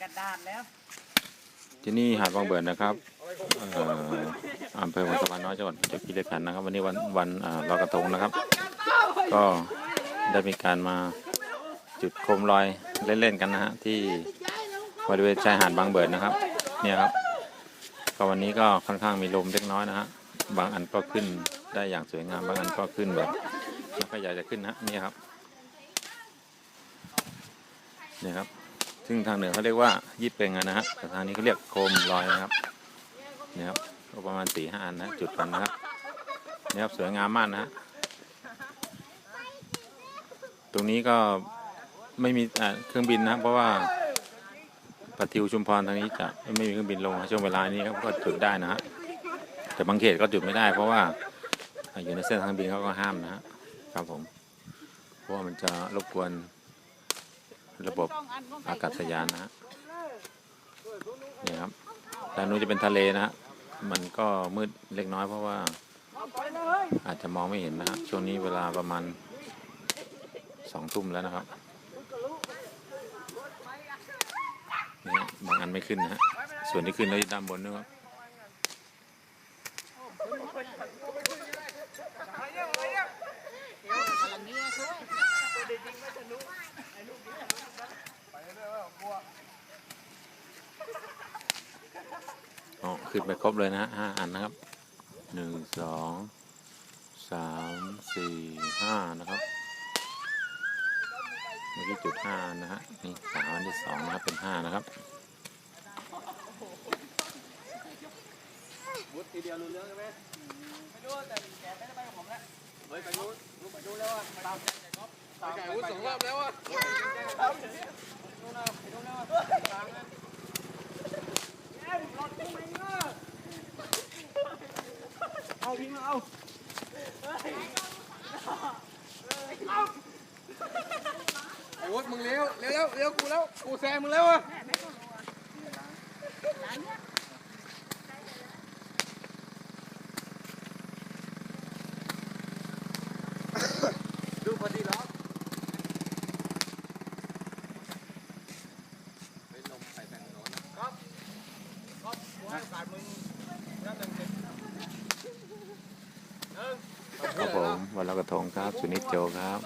กระดาษแล้ว ที่นี่หาดบางเบิดนะครับเอ่ออำเภอวังสะพานน้อยจังหวัดประจวบคีรีขันธ์นะครับ วันนี้วันวันอ่าลอยกระทงนะครับ ก็ได้มีการมาจุดโคมลอยเล่นๆกันนะฮะที่บริเวณชายหาดบางเบิดนะครับ เนี่ยครับ ก็วันนี้ก็ค่อนข้างมีลมเล็กน้อยนะฮะบางอันก็ขึ้นได้อย่างสวยงามบางอันก็ขึ้นแบบไม่ค่อยอยากจะขึ้นนะนี่ครับ นี่ครับ ซึ่งทางเหนือเขาเรียกว่ายี่เปงนะฮะแต่ทางนี้เขาเรียกโคมลอยนะครับนี่ครับก็ประมาณสี่ห้าอันนะจุดกันนะครับนี่ครับสวยงามมากนะฮะตรงนี้ก็ไม่มีเครื่องบินนะครับเพราะว่าปทิวชุมพรทางนี้จะไม่มีเครื่องบินลงช่วงเวลานี้ครับก็จุดได้นะฮะแต่บางเขตก็จุดไม่ได้ เพราะว่าอยู่ในเส้นทางบินเขาก็ห้ามนะฮะครับผม เพราะว่ามันจะรบกวน ระบบอากาศยานนะฮะนี่ครับด้านนู้นจะเป็นทะเลนะฮะมันก็มืดเล็กน้อยเพราะว่า อาจจะมองไม่เห็นนะฮะช่วงนี้เวลาประมาณสองทุ่มแล้วนะครับนี่ฮะบางอันไม่ขึ้นนะฮะส่วนที่ขึ้นแล้วด้านบนนะครับ ขึ้นไปครบเลยนะฮะห้าอันนะครับหนึ่งสองสามสี่ห้านะครับเมื่อกี้จุดห้านะฮะนี่สามอันที่สองนะครับเป็นห้านะครับมุดทีเดียวรู้เรื่องใช่ไหมไม่รู้แต่แกไม่ได้ไปกับผมแล้วเฮ้ยไปรู้รู้ไปรู้แล้วว่าตามใจไก่ก๊อฟตามไก่วุ้สองรอบแล้วอะนู่นนะไปนู่นแล้วตามนะเอาพิงมาเอาไอ้วุ้มึงเลี้ยวเลี้ยวเลี้ยวกูแล้ว กูแซงมึงแล้วอะดูพอดีแล้วเป็นลมใส่แผ่นโน้นครับครับว่าการมึงนั่นหนึ่งหนึ่ง ครับผมวันลอยกระทงครับสุนิจโจครับ